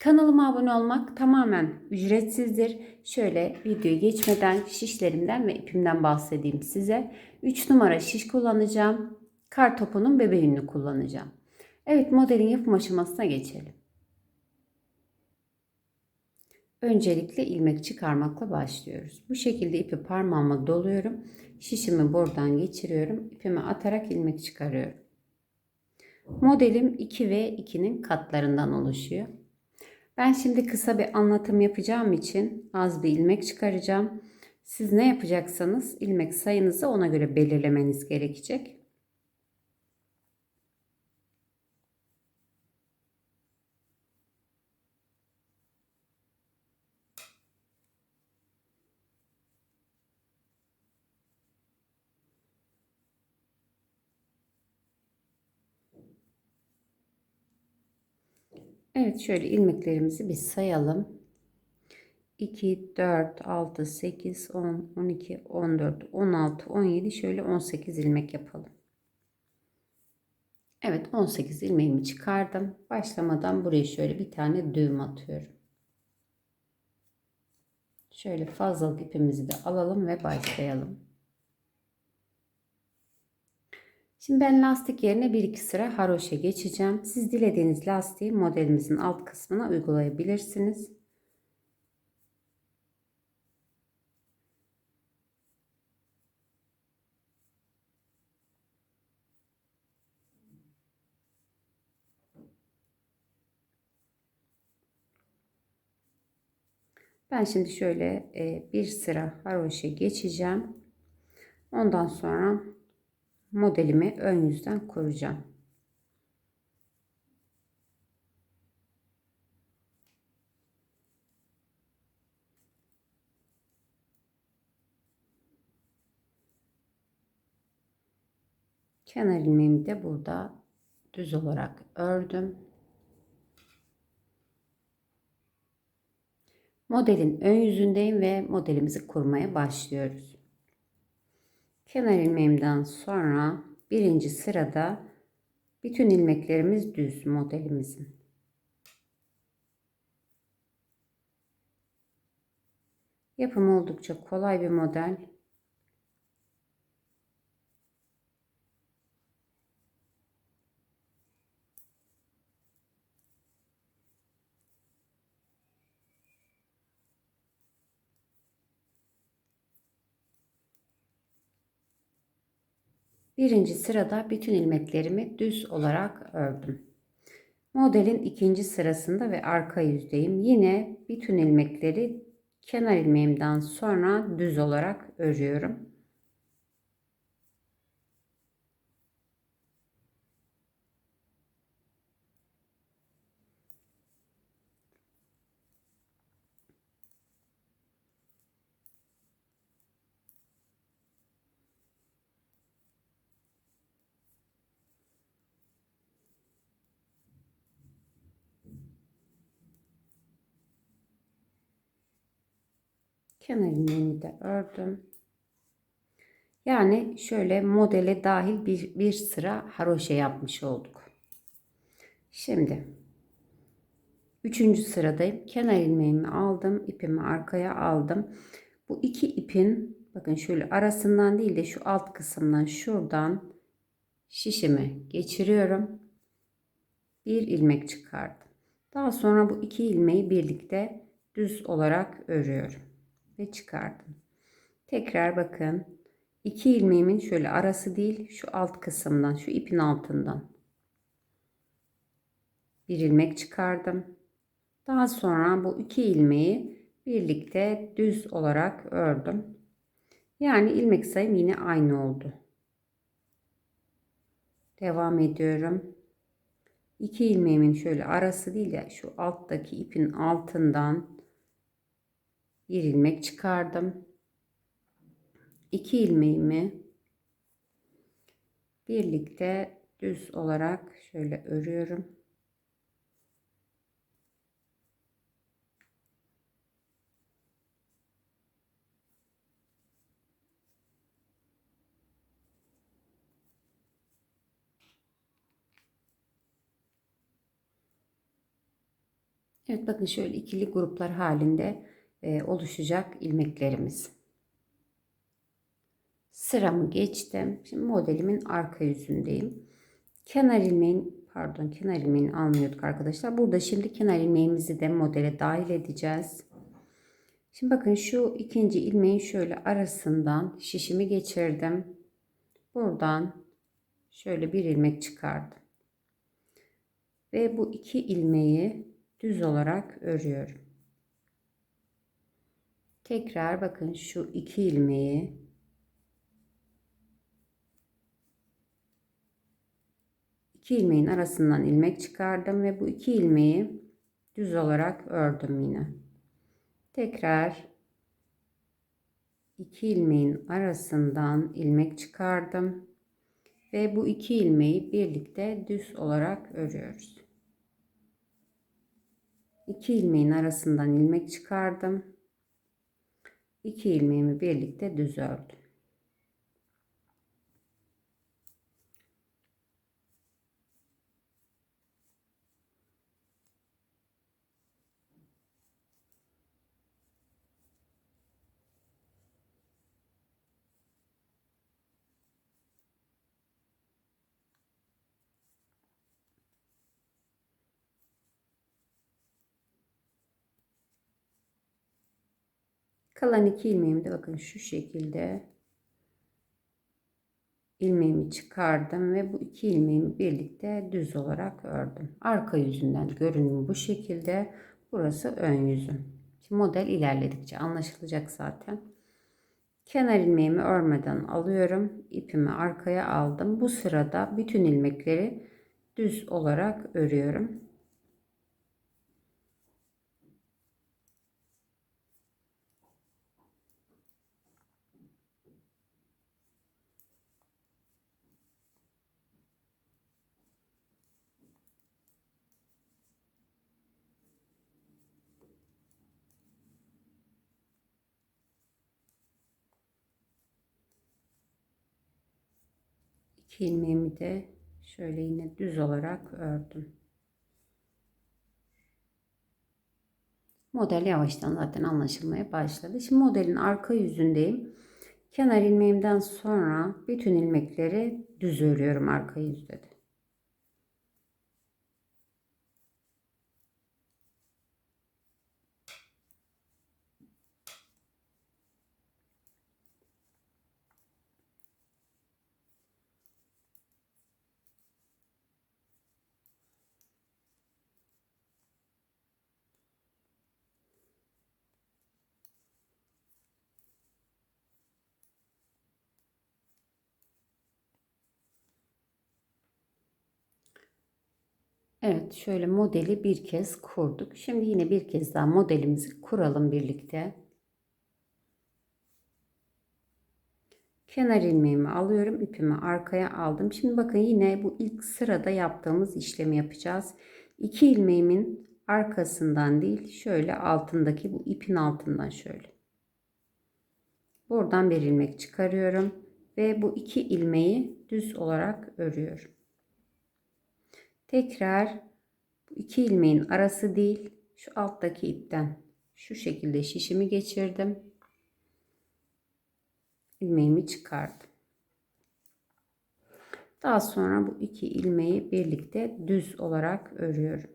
Kanalıma abone olmak tamamen ücretsizdir. Şöyle videoyu geçmeden şişlerimden ve ipimden bahsedeyim size. 3 numara şiş kullanacağım. Kar topunun bebeğini kullanacağım. Evet modelin yapım aşamasına geçelim. Öncelikle ilmek çıkarmakla başlıyoruz. Bu şekilde ipi parmağıma doluyorum. Şişimi buradan geçiriyorum. İpimi atarak ilmek çıkarıyorum. Modelim 2 ve 2'nin katlarından oluşuyor. Ben şimdi kısa bir anlatım yapacağım için az bir ilmek çıkaracağım. Siz ne yapacaksanız ilmek sayınızı ona göre belirlemeniz gerekecek. Evet şöyle ilmeklerimizi bir sayalım. 2, 4, 6, 8, 10, 12, 14, 16, 17 şöyle 18 ilmek yapalım. Evet 18 ilmeğimi çıkardım. Başlamadan buraya şöyle bir tane düğüm atıyorum. Şöyle fazlalık ipimizi de alalım ve başlayalım. Şimdi ben lastik yerine bir iki sıra haroşa geçeceğim. Siz dilediğiniz lastiği modelimizin alt kısmına uygulayabilirsiniz. Ben şimdi şöyle e, bir sıra haroşa geçeceğim. Ondan sonra modelimi ön yüzden kuracağım. Kenar ilmeğimi de burada düz olarak ördüm. Modelin ön yüzündeyim ve modelimizi kurmaya başlıyoruz. Kenar ilmeğimden sonra birinci sırada bütün ilmeklerimiz düz modelimizin. Yapım oldukça kolay bir model. Birinci sırada bütün ilmeklerimi düz olarak ördüm. Modelin ikinci sırasında ve arka yüzdeyim. Yine bütün ilmekleri kenar ilmeğimden sonra düz olarak örüyorum. Kenar ilmeğimi de ördüm. Yani şöyle modele dahil bir, bir sıra haroşa yapmış olduk. Şimdi üçüncü sıradayım. Kenar ilmeğimi aldım. ipimi arkaya aldım. Bu iki ipin bakın şöyle arasından değil de şu alt kısımdan şuradan şişimi geçiriyorum. Bir ilmek çıkardım. Daha sonra bu iki ilmeği birlikte düz olarak örüyorum ve çıkardım. Tekrar bakın. iki ilmeğimin şöyle arası değil şu alt kısımdan şu ipin altından bir ilmek çıkardım. Daha sonra bu iki ilmeği birlikte düz olarak ördüm. Yani ilmek sayım yine aynı oldu. Devam ediyorum. İki ilmeğimin şöyle arası değil ya şu alttaki ipin altından bir ilmek çıkardım. iki ilmeğimi birlikte düz olarak şöyle örüyorum. Evet bakın şöyle ikili gruplar halinde oluşacak ilmeklerimiz. Sıramı geçtim. Şimdi modelimin arka yüzündeyim. Kenar ilmeğin pardon kenar ilmeğini almıyorduk arkadaşlar. Burada şimdi kenar ilmeğimizi de modele dahil edeceğiz. Şimdi bakın şu ikinci ilmeğin şöyle arasından şişimi geçirdim. Buradan şöyle bir ilmek çıkardım. Ve bu iki ilmeği düz olarak örüyorum. Tekrar bakın şu iki ilmeği iki ilmeğin arasından ilmek çıkardım ve bu iki ilmeği düz olarak ördüm yine. Tekrar iki ilmeğin arasından ilmek çıkardım ve bu iki ilmeği birlikte düz olarak örüyoruz. 2 ilmeğin arasından ilmek çıkardım. 2 ilmeğimi birlikte düz ördüm. Kalan iki ilmeğimi de bakın şu şekilde ilmeğimi çıkardım ve bu iki ilmeğimi birlikte düz olarak ördüm. Arka yüzünden görünüm bu şekilde. Burası ön yüzüm. Şimdi model ilerledikçe anlaşılacak zaten. Kenar ilmeğimi örmeden alıyorum. İpimi arkaya aldım. Bu sırada bütün ilmekleri düz olarak örüyorum. İki ilmeğimi de şöyle yine düz olarak ördüm. Model yavaştan zaten anlaşılmaya başladı. Şimdi modelin arka yüzündeyim. Kenar ilmeğimden sonra bütün ilmekleri düz örüyorum arka yüzde de. Evet şöyle modeli bir kez kurduk. Şimdi yine bir kez daha modelimizi kuralım birlikte. Kenar ilmeğimi alıyorum. ipimi arkaya aldım. Şimdi bakın yine bu ilk sırada yaptığımız işlemi yapacağız. İki ilmeğimin arkasından değil şöyle altındaki bu ipin altından şöyle. Buradan bir ilmek çıkarıyorum. Ve bu iki ilmeği düz olarak örüyorum. Tekrar bu iki ilmeğin arası değil şu alttaki ipten şu şekilde şişimi geçirdim. ilmeğimi çıkardım. Daha sonra bu iki ilmeği birlikte düz olarak örüyorum.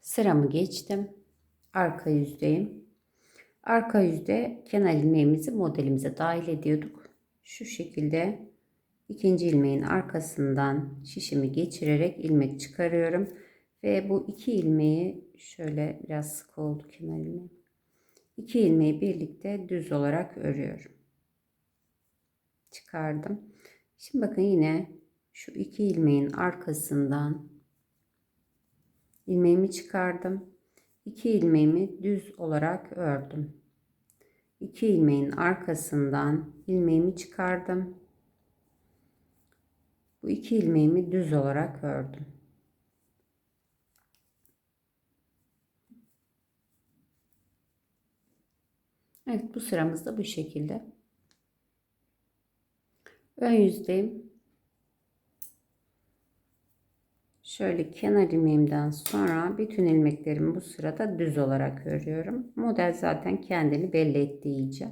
Sıramı geçtim. Arka yüzdeyim. Arka yüzde kenar ilmeğimizi modelimize dahil ediyorduk. Şu şekilde ikinci ilmeğin arkasından şişimi geçirerek ilmek çıkarıyorum. Ve bu iki ilmeği şöyle biraz sık oldu kenar ilmeği. İki ilmeği birlikte düz olarak örüyorum. Çıkardım. Şimdi bakın yine şu iki ilmeğin arkasından ilmeğimi çıkardım. 2 ilmeğimi düz olarak ördüm. 2 ilmeğin arkasından ilmeğimi çıkardım. Bu iki ilmeğimi düz olarak ördüm. Evet bu sıramız da bu şekilde. Ön yüzdeyim. Şöyle kenar ilmeğimden sonra bütün ilmeklerimi bu sırada düz olarak örüyorum. Model zaten kendini belli etti iyice.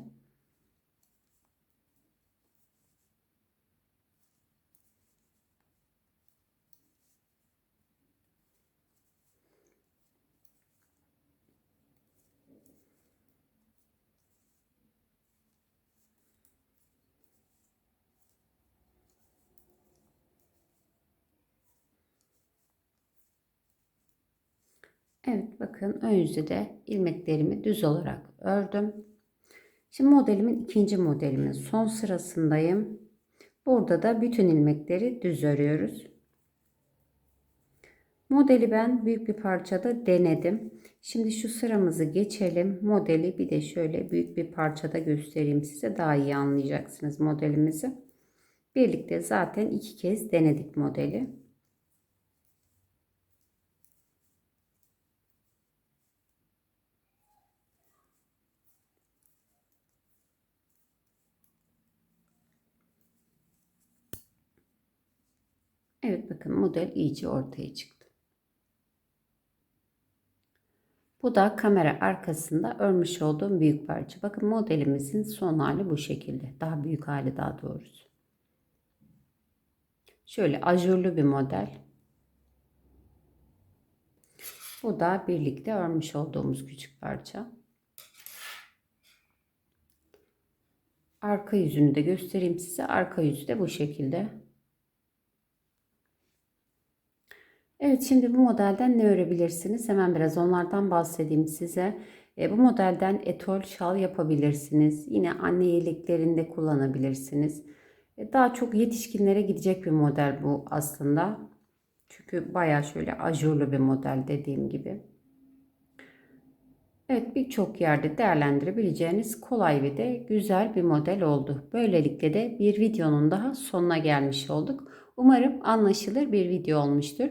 Evet bakın ön yüzü de ilmeklerimi düz olarak ördüm. Şimdi modelimin ikinci modelimin son sırasındayım. Burada da bütün ilmekleri düz örüyoruz. Modeli ben büyük bir parçada denedim. Şimdi şu sıramızı geçelim. Modeli bir de şöyle büyük bir parçada göstereyim size. Daha iyi anlayacaksınız modelimizi. Birlikte zaten iki kez denedik modeli. Evet bakın model iyice ortaya çıktı. Bu da kamera arkasında örmüş olduğum büyük parça. Bakın modelimizin son hali bu şekilde. Daha büyük hali daha doğrusu. Şöyle ajurlu bir model. Bu da birlikte örmüş olduğumuz küçük parça. Arka yüzünü de göstereyim size. Arka yüzü de bu şekilde. Evet şimdi bu modelden ne örebilirsiniz? Hemen biraz onlardan bahsedeyim size. E, bu modelden etol şal yapabilirsiniz. Yine anne yeleklerinde kullanabilirsiniz. E, daha çok yetişkinlere gidecek bir model bu aslında. Çünkü baya şöyle ajurlu bir model dediğim gibi. Evet birçok yerde değerlendirebileceğiniz kolay ve de güzel bir model oldu. Böylelikle de bir videonun daha sonuna gelmiş olduk. Umarım anlaşılır bir video olmuştur.